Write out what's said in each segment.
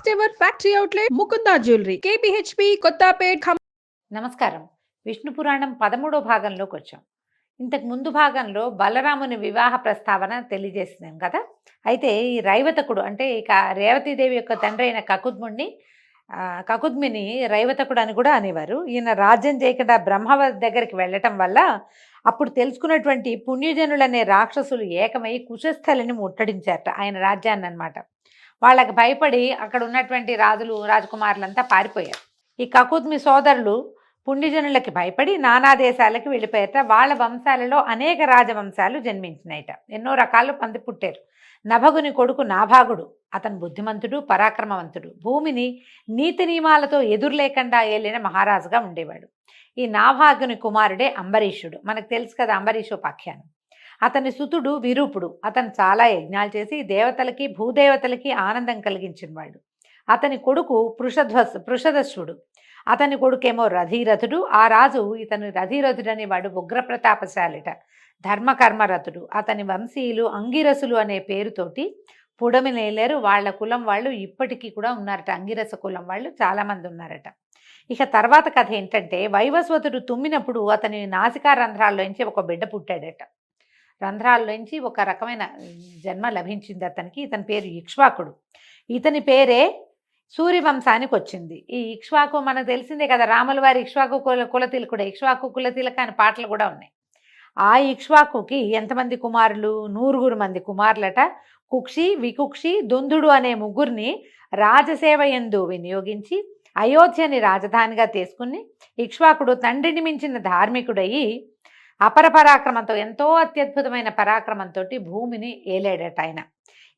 First ever factory outlet Mukunda jewellery KPHB Kothapet నమస్కారం. విష్ణు పురాణం పదమూడో భాగంలోకి వచ్చాం. ఇంతకు ముందు భాగంలో బలరాముని వివాహ ప్రస్తావన తెలియజేసినాం కదా? అయితే ఈ రైవతకుడు అంటే ఇక రేవతీదేవి యొక్క తండ్రి అయిన కకుద్ముడిని కకుద్మిని రైవతకుడు అని కూడా అనేవారు. ఈయన రాజ్యం చేయకుండా బ్రహ్మ దగ్గరికి వెళ్ళటం వల్ల అప్పుడు తెలుసుకున్నటువంటి పుణ్యజనులనే రాక్షసులు ఏకమై కుశస్థలిని ముట్టడించారట ఆయన రాజ్యాన్ని అన్నమాట వాళ్ళకి భయపడి అక్కడ ఉన్నటువంటి రాజులు రాజకుమారులంతా పారిపోయారు. ఈ కకుద్మి సోదరులు పుణ్యజనులకి భయపడి నానా దేశాలకు వెళ్ళిపోయారట. వాళ్ళ వంశాలలో అనేక రాజవంశాలు జన్మించినాయట. ఎన్నో రకాలు పంది పుట్టారు. నభగుని కొడుకు నాభాగుడు అతను బుద్ధిమంతుడు పరాక్రమవంతుడు. భూమిని నీతి నియమాలతో ఎదురులేకుండా ఏలిన మహారాజుగా ఉండేవాడు. ఈ నాభాగుని కుమారుడే అంబరీషుడు. మనకు తెలుసు కదా అంబరీషోపాఖ్యానం. అతని సుతుడు విరూపుడు. అతను చాలా యజ్ఞాలు చేసి దేవతలకి భూదేవతలకి ఆనందం కలిగించినవాడు అతని కొడుకు పృషధ్వస్ పృషధశ్వుడు అతని కొడుకేమో రథీరథుడు. ఆ రాజు ఇతను రథీరథుడని అనేవాడు ఉగ్రప్రతాపశాలిట. ధర్మకర్మరథుడు. అతని వంశీయులు అంగిరసులు అనే పేరుతోటి పుడమినేలేరు వాళ్ళ కులం వాళ్ళు ఇప్పటికీ కూడా ఉన్నారట. అంగిరస కులం వాళ్ళు చాలామంది ఉన్నారట. ఇక తర్వాత కథ ఏంటంటే వైవస్వతుడు తుమ్మినప్పుడు అతని నాసికా రంధ్రాల్లోంచి ఒక బిడ్డ పుట్టాడట. రంధ్రాల్లోంచి ఒక రకమైన జన్మ లభించింది అతనికి. ఇతని పేరు ఇక్ష్వాకుడు. ఇతని పేరే సూర్యవంశానికి వచ్చింది ఈ ఇక్ష్వాకు మనకు తెలిసిందే కదా రాముల వారి ఇక్ష్వాకు కుల కులతిలకుడే ఇక్ష్వాకు కులతిలక అనే పాటలు కూడా ఉన్నాయి. ఆ ఇక్ష్వాకుకి ఎంతమంది కుమారులు? నూరుగురు మంది కుమారులట. కుక్షి వికుక్షి దుందుడు అనే ముగ్గురిని రాజసేవ ఎందు వినియోగించి అయోధ్యని రాజధానిగా తీసుకుని ఇక్ష్వాకుడు తండ్రిని మించిన ధార్మికుడయి అపర పరాక్రమంతో ఎంతో అత్యద్భుతమైన పరాక్రమంతో భూమిని ఏలేడట ఆయన.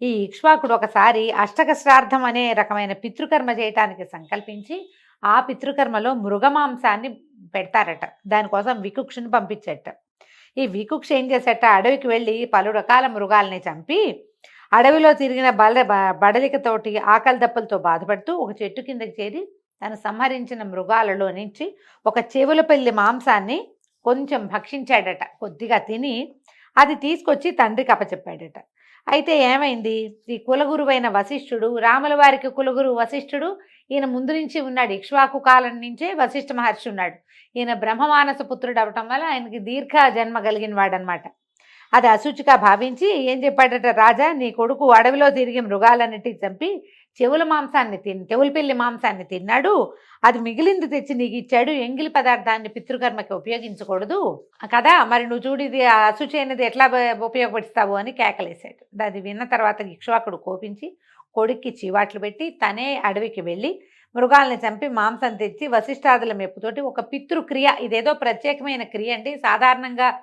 ఈ ఇక్ష్వాకుడు ఒకసారి అష్టక శ్రాద్ధం అనే రకమైన పితృకర్మ చేయటానికి సంకల్పించి ఆ పితృకర్మలో మృగమాంసాన్ని పెడతారట. దానికోసం వికుక్షుని పంపించట. ఈ వికుక్ష ఏం చేసేట? అడవికి వెళ్ళి పలు రకాల మృగాల్ని చంపి అడవిలో తిరిగిన బల బ- బడలికతోటి ఆకలి దప్పలతో బాధపడుతూ ఒక చెట్టు కిందకి చేరి తను సంహరించిన మృగాలలో నుంచి ఒక చెవులపల్లి మాంసాన్ని కొంచెం భక్షించాడట. కొద్దిగా తిని అది తీసుకొచ్చి తండ్రికి అప్పచెప్పాడట. అయితే ఏమైంది? ఈ కులగురువైన వశిష్ఠుడు రాముల వారికి కులగురు వశిష్ఠుడు ఈయన ముందు నుంచి ఉన్నాడు. ఇక్ష్వాకు కాలం నుంచే వశిష్ఠ మహర్షి ఉన్నాడు. ఈయన బ్రహ్మమానస పుత్రుడు అవటం వల్ల ఆయనకి దీర్ఘ జన్మ కలిగిన వాడనమాట అది అశుచిగా భావించి ఏం చెప్పాడట? రాజా నీ కొడుకు అడవిలో తిరిగి మృగాలన్నిటి చంపి చెవుల మాంసాన్ని తిన్ చెవులపిల్లి మాంసాన్ని తిన్నాడు. అది మిగిలింది తెచ్చి నీకు ఇచ్చాడు ఎంగిలి పదార్థాన్ని పితృకర్మకి ఉపయోగించకూడదు. కదా మరి నువ్వు చూడు ఇది అశుచి అనేది ఎట్లా ఉప- ఉపయోగపరుస్తావు అని కేకలేశాడు. అది విన్న తర్వాత ఇక్ష్వాకుడు కోపించి కొడుక్కి చీవాట్లు పెట్టి తనే అడవికి వెళ్ళి మృగాల్ని చంపి మాంసం తెచ్చి వశిష్ఠాదుల మెప్పుతోటి ఒక పితృక్రియ ఇదేదో ప్రత్యేకమైన క్రియ అండి. సాధారణంగా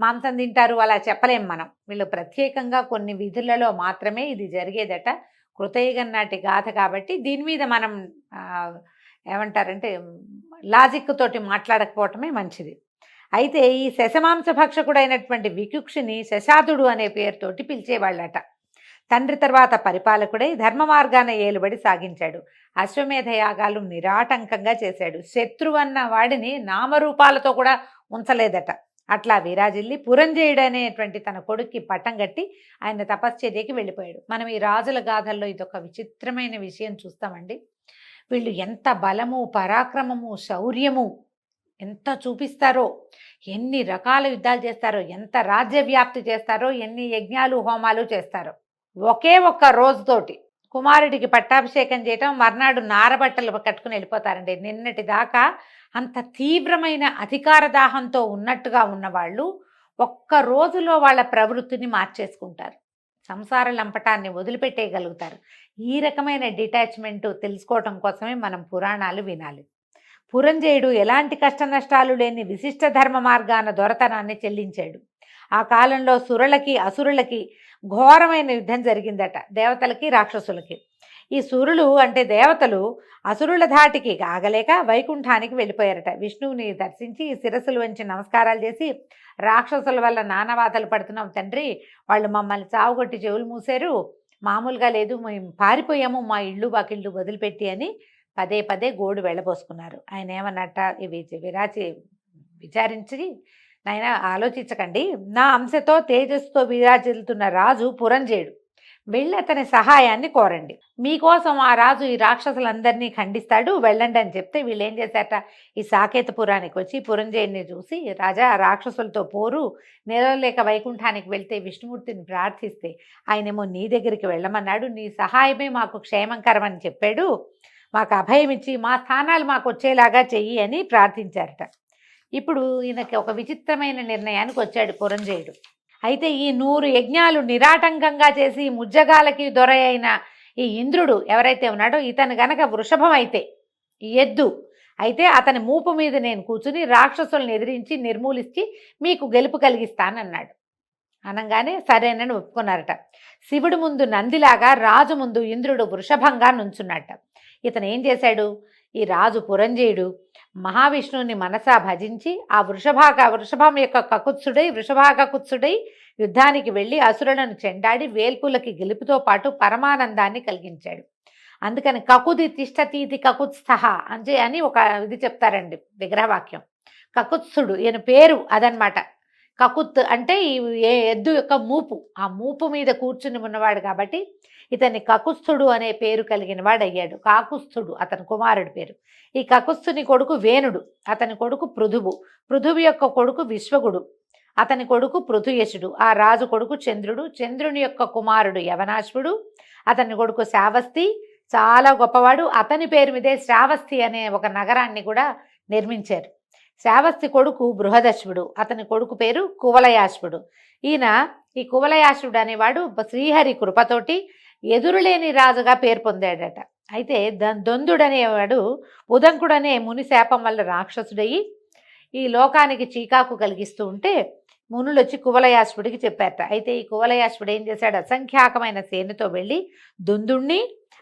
మాంసం తింటారు అలా చెప్పలేం మనం. వీళ్ళు ప్రత్యేకంగా కొన్ని విధులలో మాత్రమే ఇది జరిగేదట. కృతయుగం నాటి గాథ కాబట్టి దీని మీద మనం ఏమంటారంటే లాజిక్ తోటి మాట్లాడకపోవటమే మంచిది. అయితే ఈ శశమాంస భక్షకుడైనటువంటి వికుక్షిని శశాదుడు అనే పేరుతోటి పిలిచేవాళ్ళట. తండ్రి తర్వాత పరిపాలకుడై ధర్మ మార్గాన ఏలుబడి సాగించాడు. అశ్వమేధ యాగాలు నిరాటంకంగా చేశాడు. శత్రువు అన్న వాడిని నామరూపాలతో కూడా ఉంచలేదట. అట్లా విరాజిల్లి పురంజయుడు అనేటువంటి తన కొడుక్కి పట్టం కట్టి ఆయన తపశ్చర్యకి వెళ్ళిపోయాడు. మనం ఈ రాజుల గాథల్లో ఇదొక విచిత్రమైన విషయం చూస్తామండి. వీళ్ళు ఎంత బలము పరాక్రమము శౌర్యము ఎంత చూపిస్తారో ఎన్ని రకాల యుద్ధాలు చేస్తారో ఎంత రాజ్యవ్యాప్తి చేస్తారో ఎన్ని యజ్ఞాలు హోమాలు చేస్తారో. ఒకే ఒక్క రోజుతోటి కుమారుడికి పట్టాభిషేకం చేయటం మర్నాడు నారబట్టలు కట్టుకుని వెళ్ళిపోతారండి. నిన్నటి దాకా అంత తీవ్రమైన అధికార దాహంతో ఉన్నట్టుగా ఉన్నవాళ్ళు ఒక్క రోజులో వాళ్ళ ప్రవృత్తిని మార్చేసుకుంటారు. సంసార లంపటాన్ని వదిలిపెట్టేయగలుగుతారు. ఈ రకమైన డిటాచ్మెంట్ తెలుసుకోవటం కోసమే మనం పురాణాలు వినాలి. పురంజయుడు ఎలాంటి కష్ట నష్టాలు లేని విశిష్ట ధర్మ మార్గాన దొరతనాన్ని చెల్లించాడు. ఆ కాలంలో సురులకి అసురులకి ఘోరమైన యుద్ధం జరిగిందట దేవతలకి రాక్షసులకి. ఈ సురులు అంటే దేవతలు అసురుల ధాటికి ఆగలేక వైకుంఠానికి వెళ్ళిపోయారట. విష్ణువుని దర్శించి శిరస్సులు వంచి నమస్కారాలు చేసి రాక్షసుల వల్ల నానవాతలు పడుతున్నాం తండ్రి వాళ్ళు మమ్మల్ని చావుగొట్టి చెవులు మూసారు మామూలుగా లేదు మేము పారిపోయాము మా ఇళ్ళు వాకిళ్ళు వదిలిపెట్టి అని పదే పదే గోడు వెళ్ళబోసుకున్నారు. ఆయన ఏమన్నట్ట ఇవి విరాచి విచారించి నాయన ఆలోచించకండి నా అంశతో తేజస్సుతో విరాజిల్లుతున్న రాజు పురంజేయుడు వెళ్ళి అతని సహాయాన్ని కోరండి. మీకోసం ఆ రాజు ఈ రాక్షసులందరినీ ఖండిస్తాడు వెళ్ళండి అని చెప్తే వీళ్ళు ఏం చేశారట? ఈ సాకేతపురానికి వచ్చి పురంజయుని చూసి రాజా రాక్షసులతో పోరు. నిలవలేక వైకుంఠానికి వెళ్తే విష్ణుమూర్తిని ప్రార్థిస్తే ఆయనేమో నీ దగ్గరికి వెళ్ళమన్నాడు. నీ సహాయమే మాకు క్షేమంకరం అని చెప్పాడు. మాకు అభయం ఇచ్చి మా స్థానాలు మాకు వచ్చేలాగా చెయ్యి అని ప్రార్థించారట. ఇప్పుడు ఈయనకి ఒక విచిత్రమైన నిర్ణయానికి వచ్చాడు పురంజయుడు. అయితే ఈ నూరు యజ్ఞాలు నిరాటంకంగా చేసి ముజ్జగాలకి దొర అయిన ఈ ఇంద్రుడు ఎవరైతే ఉన్నాడో ఇతను గనక వృషభం అయితే ఎద్దు అయితే అతని మూపు మీద నేను కూర్చుని రాక్షసులను ఎదిరించి నిర్మూలించి మీకు గెలుపు కలిగిస్తానన్నాడు. అనగానే సరేనని ఒప్పుకున్నారట. శివుడు ముందు నందిలాగా రాజు ముందు ఇంద్రుడు వృషభంగా నుంచున్నట్ట ఇతను ఏం చేశాడు? ఈ రాజు పురంజయుడు మహావిష్ణువుని మనసా భజించి ఆ వృషభాగ వృషభం యొక్క కకుత్సుడై వృషభాగకుత్సుడై యుద్ధానికి వెళ్ళి అసురులను చెండాడి వేల్పులకి గెలుపుతో పాటు పరమానందాన్ని కలిగించాడు. అందుకని కకుది తిష్టతీతి కకుత్స్థ అంజే అని ఒక ఇది చెప్తారండి విగ్రహవాక్యం. కకుత్సుడు ఈయన పేరు అదనమాట. కకుత్ అంటే ఈ ఎద్దు యొక్క మూపు. ఆ మూపు మీద కూర్చుని ఉన్నవాడు కాబట్టి ఇతన్ని కకుస్థుడు అనే పేరు కలిగిన వాడు అయ్యాడు. కాకుస్థుడు అతని కుమారుడి పేరు. ఈ కకుస్థుని కొడుకు వేణుడు అతని కొడుకు పృథువు. పృథువు యొక్క కొడుకు విశ్వగుడు అతని కొడుకు పృథుయశుడు ఆ రాజు కొడుకు చంద్రుడు. చంద్రుని యొక్క కుమారుడు యవనాశ్వుడు. అతని కొడుకు శావస్తి చాలా గొప్పవాడు. అతని పేరు మీదే శ్రావస్తి అనే ఒక నగరాన్ని కూడా నిర్మించారు. శావస్తి కొడుకు బృహదశ్వుడు. అతని కొడుకు పేరు కువలయాశ్వుడు. ఈయన ఈ కువలయాశ్వుడు అనేవాడు శ్రీహరి కృపతోటి ఎదురులేని రాజుగా పేరు పొందాడట. అయితే దొందుడనేవాడు ఉదంకుడనే ముని శాపం వల్ల రాక్షసుడయి ఈ లోకానికి చీకాకు కలిగిస్తూ ఉంటే మునులు వచ్చి కువలయాశ్వుడికి చెప్పారట. అయితే ఈ కువలయాశ్వుడు ఏం చేశాడు? అసంఖ్యాకమైన సేనతో వెళ్ళి దుందుణ్ణి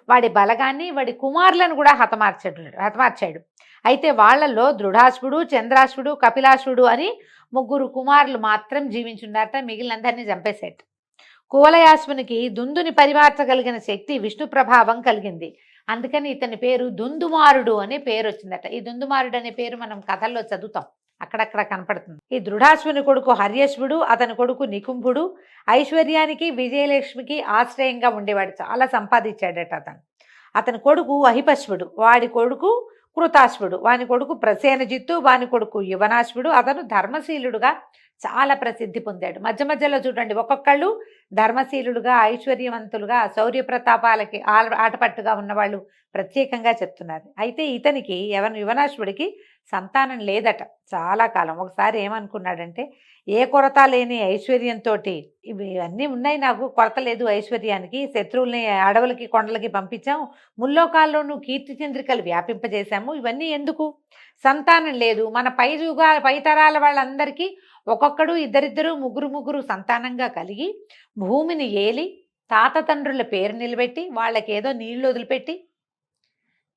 వాడి బలగాన్ని వాడి కుమారులను కూడా హతమార్చాడు హతమార్చాడు. అయితే వాళ్ళల్లో దృఢాశ్వుడు చంద్రాశ్వుడు కపిలాశ్వుడు అని ముగ్గురు కుమారులు మాత్రం జీవించున్నారట మిగిలినందరినీ చంపేశాడు కువలయాశ్వునికి దుందుని పరిమార్చగలిగిన శక్తి విష్ణు ప్రభావం కలిగింది. అందుకని ఇతని పేరు దుందుమారుడు అనే పేరు వచ్చిందట. ఈ దుందుమారుడు అనే పేరు మనం కథల్లో చదువుతాం. అక్కడక్కడ కనపడుతుంది. ఈ దృఢాశ్వుని కొడుకు హర్యశ్వుడు అతని కొడుకు నికుంభుడు ఐశ్వర్యానికి విజయలక్ష్మికి ఆశ్రయంగా ఉండేవాడు. చాలా సంపాదించాడట అతను. అతని కొడుకు అహిపశ్వుడు. వాడి కొడుకు కృతాశ్వుడు. వాని కొడుకు ప్రసేనజిత్తు వాని కొడుకు యువనాశ్వుడు. అతను ధర్మశీలుడుగా చాలా ప్రసిద్ధి పొందాడు. మధ్య మధ్యలో చూడండి ఒక్కొక్కళ్ళు ధర్మశీలుడుగా ఐశ్వర్యవంతులుగా శౌర్య ప్రతాపాలకి ఆల- ఆటపట్టుగా ఉన్నవాళ్ళు ప్రత్యేకంగా చెప్తున్నారు. అయితే ఇతనికి ఎవరి యువనాశ్వుడికి సంతానం లేదట చాలా కాలం. ఒకసారి ఏమనుకున్నాడంటే ఏ కొరత లేని ఐశ్వర్యంతో ఇవి అన్నీ ఉన్నాయి నాకు కొరత లేదు ఐశ్వర్యానికి శత్రువుల్ని అడవులకి కొండలకి పంపించాం ముల్లోకాల్లోనూ కీర్తి చంద్రికలు వ్యాపింపజేశాము ఇవన్నీ ఎందుకు? సంతానం లేదు. మన పై యుగా పై తరాల వాళ్ళందరికీ ఒక్కొక్కడు ఇద్దరిద్దరు ముగ్గురు ముగ్గురు సంతానంగా కలిగి భూమిని ఏలి తాత తండ్రుల పేరు నిలబెట్టి వాళ్ళకేదో నీళ్ళు వదిలిపెట్టి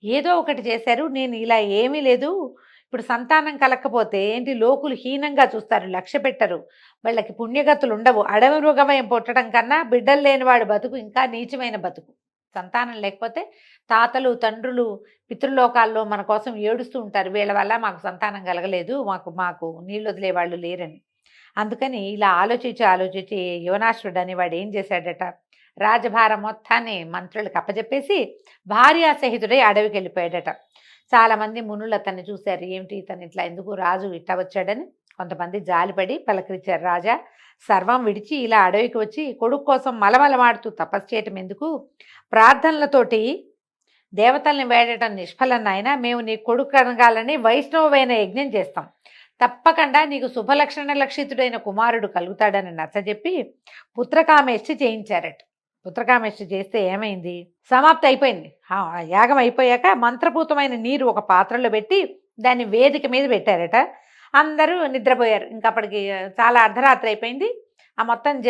ఏదో ఒకటి చేశారు. నేను ఇలా ఏమీ లేదు. ఇప్పుడు సంతానం కలకపోతే ఏంటి? లోకులు హీనంగా చూస్తారు లక్ష్య పెట్టరు. వాళ్ళకి పుణ్యగతులు ఉండవు. అడవి మృగమయం పుట్టడం కన్నా బిడ్డలు లేనివాడు బతుకు ఇంకా నీచమైన బతుకు. సంతానం లేకపోతే తాతలు తండ్రులు పితృలోకాల్లో మన కోసం ఏడుస్తూ ఉంటారు. వీళ్ళ వల్ల మాకు సంతానం కలగలేదు మాకు మాకు నీళ్ళు వదిలే వాళ్ళు లేరని. అందుకని ఇలా ఆలోచించి ఆలోచించి యువనాశ్రుడు అనేవాడు ఏం చేశాడట? రాజభారం మొత్తాన్ని మంత్రులకు అప్పచెప్పేసి భార్యా సహితుడై అడవికి వెళ్ళిపోయాడట చాలామంది మునులు అతన్ని చూశారు. ఏమిటి ఇతను ఇట్లా ఎందుకు రాజు ఇట్ట వచ్చాడని? కొంతమంది జాలిపడి పలకరించారు. రాజా సర్వం విడిచి ఇలా అడవికి వచ్చి కొడుకు కోసం మలమలమాడుతూ తపస్సు చేయటం ఎందుకు? ప్రార్థనలతోటి దేవతల్ని వేడటం నిష్ఫలం నాయన. మేము నీ కొడుకు కనగాలని వైష్ణవమైన యజ్ఞం చేస్తాం. తప్పకుండా నీకు శుభలక్షణ లక్షితుడైన కుమారుడు కలుగుతాడని నచ్చజెప్పి పుత్రకామేష్టి చేయించారట. పుత్రకామేష్టి చేస్తే ఏమైంది? సమాప్తి అయిపోయింది. ఆ యాగం అయిపోయాక మంత్రపూతమైన నీరు ఒక పాత్రలో పెట్టి దాన్ని వేదిక మీద పెట్టారట. అందరూ నిద్రపోయారు. ఇంకప్పటికి చాలా అర్ధరాత్రి అయిపోయింది. ఆ మొత్తం జ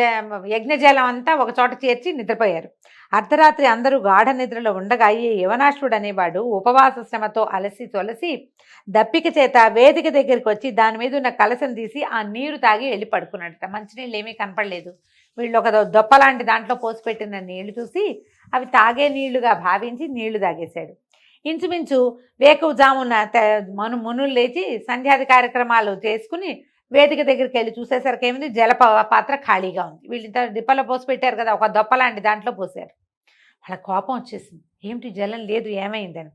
యజ్ఞజలం అంతా ఒక చోట చేర్చి నిద్రపోయారు. అర్ధరాత్రి అందరూ గాఢ నిద్రలో ఉండగా ఈ యువనాశుడు అనేవాడు ఉపవాస శ్రమతో అలసి తొలసి దప్పిక చేత వేదిక దగ్గరికి వచ్చి దాని మీద ఉన్న కలసం తీసి ఆ నీరు తాగి వెళ్ళి పడుకున్నాడట. మంచినీళ్ళు ఏమీ కనపడలేదు. వీళ్ళు ఒక దొప్ప లాంటి దాంట్లో పోసి పెట్టిన నీళ్ళు చూసి అవి తాగే నీళ్ళుగా భావించి నీళ్ళు తాగేశాడు. ఇంచుమించు వేకువజామున త- మను మునులు లేచి సంధ్యాది కార్యక్రమాలు చేసుకుని వేదిక దగ్గరికి వెళ్ళి చూసేసరికి ఏమింది? జల పాత్ర ఖాళీగా ఉంది. వీళ్ళంతా డిప్పలో పోసి పెట్టారు కదా ఒక దొప్ప లాంటి దాంట్లో పోసారు. వాళ్ళ కోపం వచ్చేసింది. ఏమిటి జలం లేదు ఏమైందని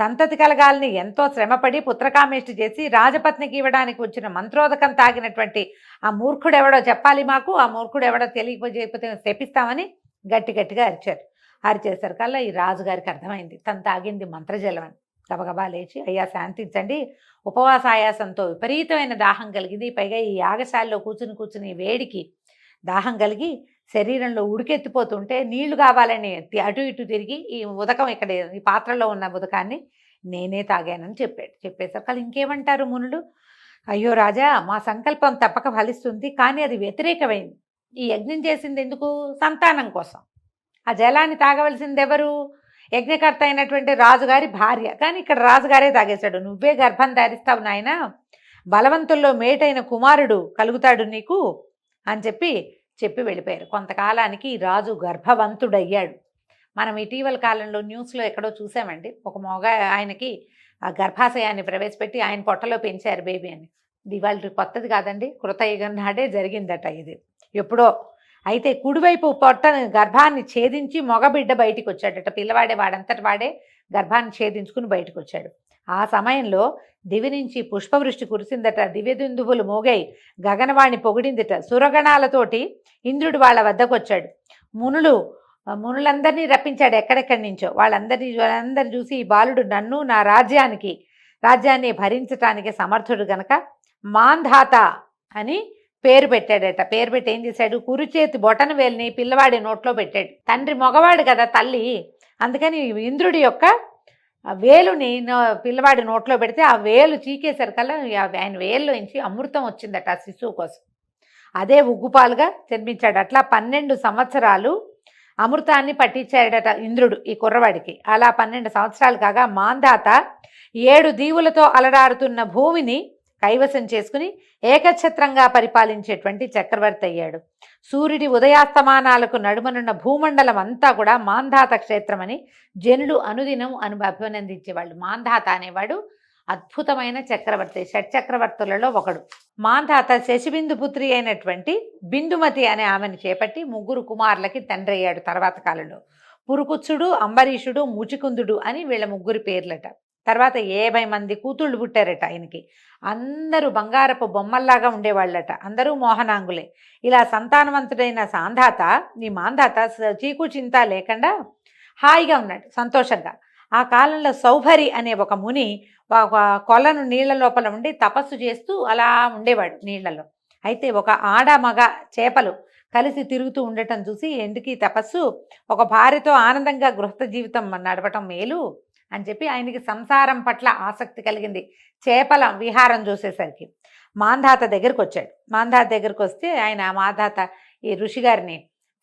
సంతతి కలగాలని ఎంతో శ్రమపడి పుత్రకామేష్టి చేసి రాజపత్నికి ఇవ్వడానికి వచ్చిన మంత్రోదకం తాగినటువంటి ఆ మూర్ఖుడు ఎవడో చెప్పాలి మాకు ఆ మూర్ఖుడు ఎవడో తెలియకపోతే తెప్పిస్తామని గట్టి గట్టిగా అరిచారు. అరిచేసరికల్లా ఈ రాజుగారికి అర్థమైంది. తను తాగింది మంత్రజలం అని. గబగబా లేచి అయ్యా శాంతించండి ఉపవాస ఆయాసంతో విపరీతమైన దాహం కలిగింది. పైగా ఈ యాగశాలలో కూర్చుని కూర్చుని వేడికి దాహం కలిగి శరీరంలో ఉడికెత్తిపోతుంటే నీళ్ళు కావాలని అటు ఇటు తిరిగి ఈ ఉదకం ఇక్కడ ఈ పాత్రలో ఉన్న ఉదకాన్ని నేనే తాగానని చెప్పాడు. చెప్పేసరికి ఇంకేమంటారు మునులు? అయ్యో రాజా మా సంకల్పం తప్పక ఫలిస్తుంది కానీ అది వ్యతిరేకమైంది. ఈ యజ్ఞం చేసింది ఎందుకు? సంతానం కోసం. ఆ జలాన్ని తాగవలసింది ఎవరు యజ్ఞకర్త అయినటువంటి రాజుగారి భార్య. కానీ ఇక్కడ రాజుగారే తాగేశాడు. నువ్వే గర్భం ధరిస్తావు నాయన. బలవంతుల్లో మేటైన కుమారుడు కలుగుతాడు నీకు అని చెప్పి చెప్పి వెళ్ళిపోయారు. కొంతకాలానికి రాజు గర్భవంతుడయ్యాడు. మనం ఇటీవల కాలంలో న్యూస్లో ఎక్కడో చూసామండి. ఒక మొగ ఆయనకి ఆ గర్భాశయాన్ని ప్రవేశపెట్టి ఆయన పొట్టలో పెంచారు బేబీ అని. ఇది కొత్తది కాదండి. కృతయుగం నాడే జరిగిందట ఇది. ఎప్పుడో అయితే కుడివైపు పొట్టను గర్భాన్ని ఛేదించి మగబిడ్డ బయటికి వచ్చాడట పిల్లవాడే వాడంతటి వాడే గర్భాన్ని ఛేదించుకుని బయటకు వచ్చాడు ఆ సమయంలో దివి నుంచి పుష్పవృష్టి కురిసిందట. దివ్యదుందువులు మోగై గగనవాణి పొగిడిందిట. సురగణాలతోటి ఇంద్రుడు వాళ్ళ వద్దకు వచ్చాడు మునులు మునులందరినీ రప్పించాడు ఎక్కడెక్కడి నుంచో. వాళ్ళందరినీ వాళ్ళందరినీ చూసి ఈ బాలుడు నన్ను నా రాజ్యానికి రాజ్యాన్ని భరించటానికి సమర్థుడు గనక మాంధాత అని పేరు పెట్టాడట. పేరు పెట్టి ఏం చేశాడు? కురుచేతి బొటన వేలిని పిల్లవాడి నోట్లో పెట్టాడు. తండ్రి మగవాడు కదా తల్లి. అందుకని ఇంద్రుడి యొక్క వేలుని పిల్లవాడి నోట్లో పెడితే ఆ వేలు చీకేసరికల్లా ఆయన వేల్లో నుంచి అమృతం వచ్చిందట ఆ శిశువు కోసం. అదే ఉగ్గుపాలుగా జన్మించాడు. అట్లా పన్నెండు సంవత్సరాలు అమృతాన్ని పట్టించాడట ఇంద్రుడు ఈ కుర్రవాడికి. అలా పన్నెండు సంవత్సరాలు కాగా మాందాత ఏడు దీవులతో అలరారుతున్న భూమిని కైవసం చేసుకుని ఏకఛత్రంగా పరిపాలించేటువంటి చక్రవర్తి అయ్యాడు. సూర్యుడి ఉదయాస్తమానాలకు నడుమనున్న భూమండలం అంతా కూడా మాంధాత క్షేత్రమని జనులు అనుదినం అను అభినందించేవాళ్ళు. మాంధాత అనేవాడు అద్భుతమైన చక్రవర్తి షట్చక్రవర్తులలో ఒకడు. మాంధాత శశిబిందు పుత్రి అయినటువంటి బిందుమతి అనే ఆమెను చేపట్టి ముగ్గురు కుమారులకి తండ్రి అయ్యాడు తర్వాత కాలంలో. పురుకుచ్చుడు అంబరీషుడు ముచికుందుడు అని వీళ్ళ ముగ్గురు పేర్లట. తర్వాత యాభై మంది కూతుళ్ళు పుట్టారట ఆయనకి. అందరూ బంగారపు బొమ్మల్లాగా ఉండేవాళ్ళట. అందరూ మోహనాంగులే. ఇలా సంతానవంతుడైన సాంధాత నీ మాంధాత చీకు చింత లేకుండా హాయిగా ఉన్నాడు సంతోషంగా. ఆ కాలంలో సౌభరి అనే ఒక ముని ఒక కొలను నీళ్ళ లోపల ఉండి తపస్సు చేస్తూ అలా ఉండేవాడు నీళ్ళలో అయితే ఒక ఆడ మగ చేపలు కలిసి తిరుగుతూ ఉండటం చూసి ఎందుకు ఈ తపస్సు? ఒక భార్యతో ఆనందంగా గృహస్థ జీవితం నడపటం మేలు? అని చెప్పి ఆయనకి సంసారం పట్ల ఆసక్తి కలిగింది. చేపల విహారం చూసేసరికి మాంధాత దగ్గరికి వచ్చాడు. మాంధాత దగ్గరికి వస్తే ఆయన మాధాత మాంధాత ఈ ఋషి గారిని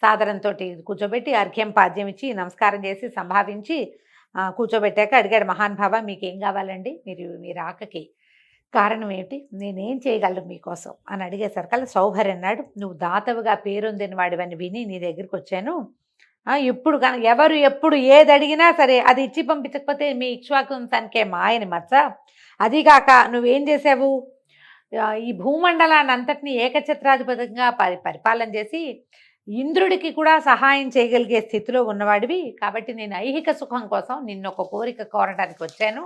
సాదరంతో కూర్చోబెట్టి అర్ఘ్యం పాద్యం ఇచ్చి నమస్కారం చేసి సంభావించి కూర్చోబెట్టాక అడిగాడు మహాన్ బాబా మీకు ఏం కావాలండి? మీరు మీ రాకకి కారణం ఏమిటి? నేనేం చేయగలను మీకోసం? అని అడిగేసరికల్లా సౌభర్ అన్నాడు నువ్వు దాతవుగా పేరొందిన వాడివని విని నీ దగ్గరికి వచ్చాను. ఇప్పుడు కనుక ఎవరు ఎప్పుడు ఏది అడిగినా సరే అది ఇచ్చి పంపించకపోతే మీ ఇక్ష్వాకుంశానికే మాయని మచ్చ. అదిగాక నువ్వేం చేసావు ఈ భూమండలాన్ని అంతటినీ ఏకఛత్రాధిపతిగా పరి పరిపాలన చేసి ఇంద్రుడికి కూడా సహాయం చేయగలిగే స్థితిలో ఉన్నవాడివి. కాబట్టి నేను ఐహిక సుఖం కోసం నిన్న ఒక కోరిక కోరడానికి వచ్చాను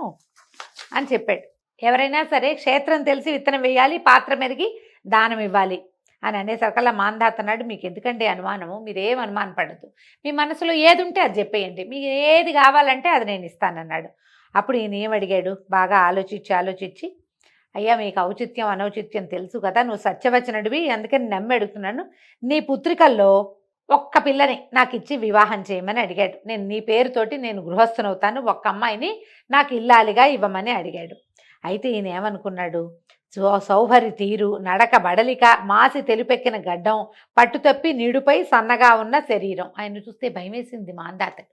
అని చెప్పాడు. ఎవరైనా సరే క్షేత్రం తెలిసి విత్తనం వేయాలి పాత్ర మెరిగి దానం ఇవ్వాలి. అని అనేసరికల్లా మాంధాత మీకు ఎందుకంటే అనుమానము? మీరేం అనుమానం పడద్దు మీ మనసులో ఏది ఉంటే అది చెప్పేయండి. మీకు ఏది కావాలంటే అది నేను ఇస్తానన్నాడు. అప్పుడు ఈయన ఏమడిగాడు అడిగాడు? బాగా ఆలోచించి ఆలోచించి అయ్యా మీకు ఔచిత్యం అనౌచిత్యం తెలుసు కదా నువ్వు సత్యవచనుడివి అందుకని నమ్మి అడుగుతున్నాను. నీ పుత్రికల్లో ఒక్క పిల్లని నాకు ఇచ్చి వివాహం చేయమని అడిగాడు. నేను నీ పేరుతోటి నేను గృహస్థునవుతాను. ఒక్క అమ్మాయిని నాకు ఇల్లాలిగా ఇవ్వమని అడిగాడు. అయితే ఈయన ఏమనుకున్నాడు? సౌభరి తీరు నడక బడలిక మాసి తెలుపెక్కిన గడ్డం పట్టుతప్పి నీడుపై సన్నగా ఉన్న శరీరం. ఆయన చూస్తే భయమేసింది మాందాతకి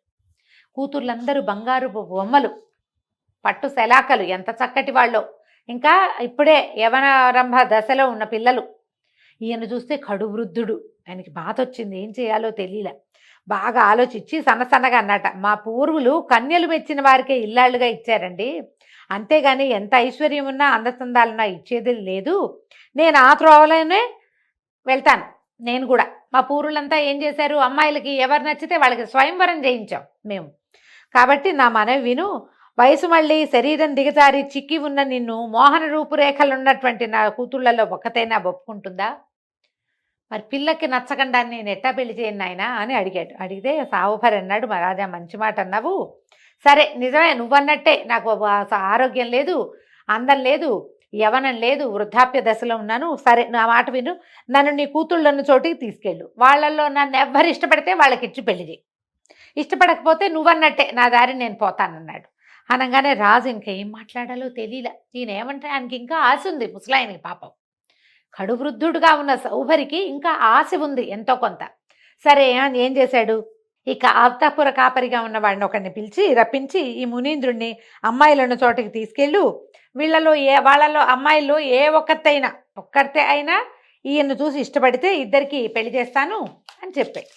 కూతుర్లందరూ బంగారు బొమ్మలు పట్టు శలాకలు ఎంత చక్కటి వాళ్ళో. ఇంకా ఇప్పుడే యవనారంభ దశలో ఉన్న పిల్లలు. ఈయన చూస్తే కడు వృద్ధుడు. ఆయనకి బాధ వచ్చింది. ఏం చేయాలో తెలియలే. బాగా ఆలోచించి సన్నసన్నగా అన్నట. మా పూర్వులు కన్యలు మెచ్చిన వారికే ఇల్లాళ్ళుగా ఇచ్చారండి. అంతేగాని ఎంత ఐశ్వర్యం ఉన్నా అందచందాలున్నా ఇచ్చేది లేదు. నేను ఆ త్రోవలోనే వెళ్తాను. నేను కూడా. మా పూర్వులంతా ఏం చేశారు? అమ్మాయిలకి ఎవరు నచ్చితే వాళ్ళకి స్వయంవరం చేయించాం మేము. కాబట్టి నా మనవి విను. వయసు మళ్ళీ శరీరం దిగజారి చిక్కి ఉన్న నిన్ను మోహన రూపురేఖలు ఉన్నటువంటి నా కూతుళ్ళలో ఒక్కతైనా ఒప్పుకుంటుందా? మరి పిల్లకి నచ్చకుండా నేను ఎట్టా పెళ్ళి చేయను నాయనా అని అడిగాడు. అడిగితే సావుభర్ అన్నాడు. మా రాజా మంచి మాట అన్నావు. సరే నిజమే నువ్వన్నట్టే. నాకు ఆరోగ్యం లేదు అందం లేదు యవనం లేదు వృద్ధాప్య దశలో ఉన్నాను. సరే నా మాట విను. నన్ను నీ కూతుళ్ళన్న చోటికి తీసుకెళ్ళు. వాళ్ళల్లో నన్ను ఎవ్వరు ఇష్టపడితే వాళ్ళకి ఇచ్చి పెళ్ళి చేయి. ఇష్టపడకపోతే నువ్వన్నట్టే. నా దారి నేను పోతానన్నాడు. అనగానే రాజు ఇంకా ఏం మాట్లాడాలో తెలియలే నేనేమంటే ఆయనకి ఇంకా ఆశ ఉంది ముసలాయనకి పాపం. కడు వృద్ధుడుగా ఉన్న సౌభరికి ఇంకా ఆశ ఉంది ఎంతో కొంత. సరే అని ఏం చేశాడు? ఇక ఆప్తాపుర కాపరిగా ఉన్న వాడిని ఒకరిని పిలిచి రప్పించి ఈ మునీంద్రుణ్ణి అమ్మాయిలను చోటకి తీసుకెళ్ళు. వీళ్ళలో ఏ వాళ్ళలో అమ్మాయిల్లో ఏ ఒక్కరితైనా ఒక్కరితే అయినా ఈయన్ను చూసి ఇష్టపడితే ఇద్దరికి పెళ్ళి చేస్తాను అని చెప్పాడు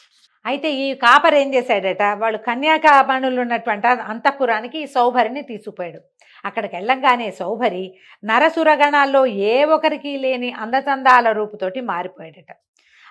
అయితే ఈ కాపర్ ఏం చేశాడట? వాళ్ళు కన్యాకామణులు ఉన్నటువంటి అంతఃపురానికి ఈ సౌభరిని తీసుకుపోయాడు. అక్కడికి వెళ్ళంగానే సౌభరి నరసురగణాల్లో ఏ ఒక్కరికి లేని అందచందాల రూపుతోటి మారిపోయాడట.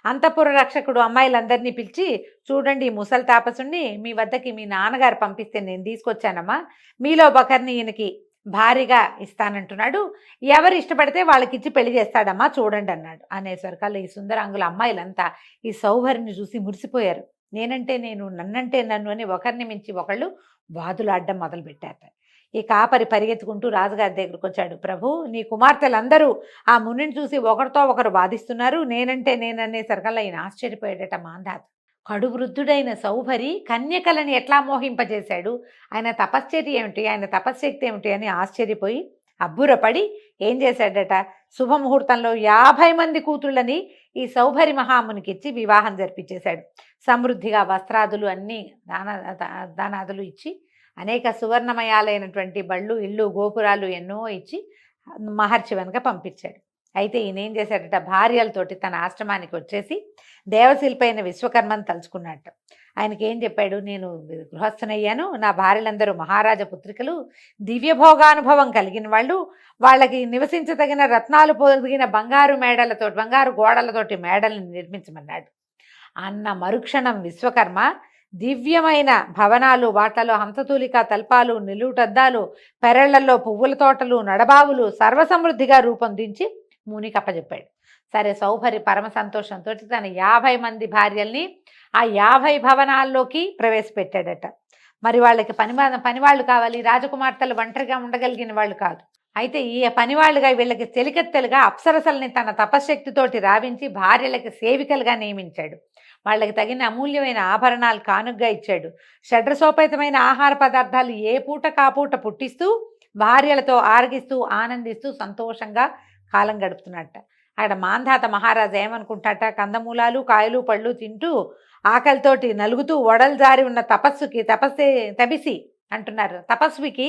అంతఃపుర రక్షకుడు అమ్మాయిలందరినీ పిలిచి చూడండి ముసలి తాపసుని మీ వద్దకి మీ నాన్నగారు పంపిస్తే నేను తీసుకొచ్చానమ్మా మీలో ఒకరిని ఈయనకి భారీగా ఇస్తానంటున్నాడు ఎవరు ఇష్టపడితే వాళ్ళకి ఇచ్చి పెళ్ళి చేస్తాడమ్మా చూడండి అన్నాడు. అనేసరికల్లా ఈ సుందరాంగుల అమ్మాయిలంతా ఈ సౌభరిని చూసి మురిసిపోయారు. నేనంటే నేను నన్నంటే నన్ను అని ఒకరిని మించి ఒకళ్ళు వాదులు ఆడడం మొదలుపెట్టారు ఈ కాపరి పరిగెత్తుకుంటూ రాజుగారి దగ్గరకు వచ్చాడు. ప్రభు నీ కుమార్తెలందరూ ఆ మునిని చూసి ఒకరితో ఒకరు వాదిస్తున్నారు. నేనంటే నేననేసరికల్లా ఈయన ఆశ్చర్యపోయాడట మాంధాత కడు వృద్ధుడైన సౌభరి కన్యకలని ఎట్లా మోహింపజేశాడు? ఆయన తపశ్చర్య ఏమిటి? ఆయన తపశ్శక్తి ఏమిటి? అని ఆశ్చర్యపోయి అబ్బురపడి ఏం చేశాడట? శుభముహూర్తంలో యాభై మంది కూతుళ్ళని ఈ సౌభరి మహామునికి ఇచ్చి వివాహం జరిపించేశాడు సమృద్ధిగా వస్త్రాదులు అన్నీ దాన దానాదులు ఇచ్చి అనేక సువర్ణమయాలైనటువంటి బళ్ళు ఇళ్ళు గోపురాలు ఎన్నో ఇచ్చి మహర్షి వెనక పంపించాడు. అయితే ఈయన ఏం చేశాడట భార్యలతోటి తన ఆశ్రమానికి వచ్చేసి దేవశిల్పైన విశ్వకర్మని తలుచుకున్నట్టు. ఆయనకి ఏం చెప్పాడు నేను గృహస్థునయ్యాను నా భార్యలందరూ మహారాజ పుత్రికలు దివ్యభోగానుభవం కలిగిన వాళ్ళు వాళ్ళకి నివసించదగిన రత్నాలు పొదిగిన బంగారు మేడలతో బంగారు గోడలతోటి మేడల్ని నిర్మించమన్నాడు. అన్న మరుక్షణం విశ్వకర్మ దివ్యమైన భవనాలు వాటలో హంసతూలిక తల్పాలు నిలువుటద్దాలు పెరళ్ళలో పువ్వుల తోటలు నడబావులు సర్వసమృద్ధిగా రూపొందించి మునికి అప్పచెప్పాడు సరే సౌభరి పరమ సంతోషంతో తన యాభై మంది భార్యల్ని ఆ యాభై భవనాల్లోకి ప్రవేశపెట్టాడట. మరి వాళ్ళకి పని పనివాళ్ళు కావాలి రాజకుమార్తెలు ఒంటరిగా ఉండగలిగిన వాళ్ళు కాదు. అయితే ఈ పనివాళ్ళుగా వీళ్ళకి తెలికెత్తెలుగా అప్సరసల్ని తన తపశ్శక్తితోటి రావించి భార్యలకి సేవికలుగా నియమించాడు. వాళ్ళకి తగిన అమూల్యమైన ఆభరణాలు కానుగ్గా ఇచ్చాడు. షడ్రసోపేతమైన ఆహార పదార్థాలు ఏ పూట కాపూట పుట్టిస్తూ భార్యలతో ఆరగిస్తూ ఆనందిస్తూ సంతోషంగా కాలం గడుపుతున్నట్ట. అక్కడ మాంధాత మహారాజా ఏమనుకుంటాట? కందమూలాలు కాయలు పళ్ళు తింటూ ఆకలితోటి నలుగుతూ ఒడలు జారి ఉన్న తపస్సుకి తపస్సే తబిసి అంటున్నారు. తపస్వికి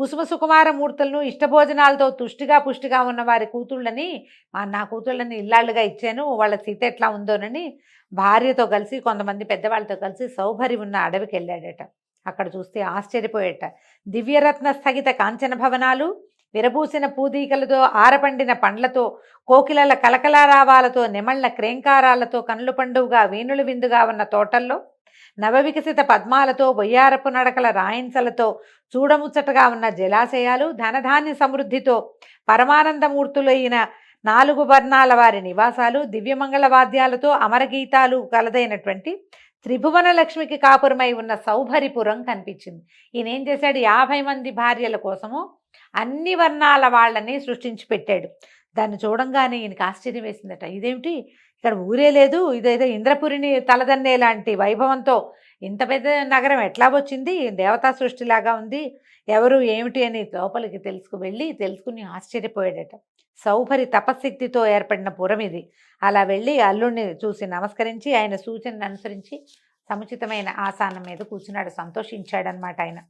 కుసుమ సుకుమార మూర్తులను ఇష్టభోజనాలతో తుష్టిగా పుష్టిగా ఉన్న వారి కూతుళ్ళని మా నా కూతుళ్ళని ఇల్లాళ్ళుగా ఇచ్చాను వాళ్ళ సీత ఎట్లా ఉందోనని భార్యతో కలిసి కొంతమంది పెద్దవాళ్ళతో కలిసి సౌభరి ఉన్న అడవికి వెళ్ళాడట. అక్కడ చూస్తే ఆశ్చర్యపోయేట. దివ్యరత్న స్థగిత కాంచన భవనాలు విరబూసిన పూదీకలతో ఆరపండిన పండ్లతో కోకిలల కలకలారావాలతో నిమళ్ళ క్రేంకారాలతో కనులు పండువుగా వేణులు విందుగా ఉన్న తోటల్లో నవవికసిత పద్మాలతో బొయ్యారపు నడకల రాయించలతో చూడముచ్చటగా ఉన్న జలాశయాలు ధనధాన్య సమృద్ధితో పరమానందమూర్తులైన నాలుగు వర్ణాల వారి నివాసాలు దివ్యమంగళ వాద్యాలతో అమరగీతాలు కలదైనటువంటి త్రిభువన లక్ష్మికి కాపురమై ఉన్న సౌభరిపురం కనిపించింది. ఈయన ఏం చేశాడు? యాభై మంది భార్యల కోసము అన్ని వర్ణాల వాళ్ళని సృష్టించి పెట్టాడు. దాన్ని చూడంగానే ఈయనకి ఆశ్చర్యం వేసిందట. ఇదేమిటి? ఇక్కడ ఊరే లేదు. ఇదేదో ఇంద్రపురిని తలదన్నే లాంటి వైభవంతో ఇంత పెద్ద నగరం ఎట్లా వచ్చింది? దేవతా సృష్టిలాగా ఉంది. ఎవరు ఏమిటి అని లోపలికి తెలుసుకు వెళ్ళి తెలుసుకుని ఆశ్చర్యపోయాడట. సౌభరి తపశక్తితో ఏర్పడిన పురం ఇది. అలా వెళ్ళి అల్లుడిని చూసి నమస్కరించి ఆయన సూచనను అనుసరించి సముచితమైన ఆసానం మీద కూర్చున్నాడు. సంతోషించాడనమాట ఆయన.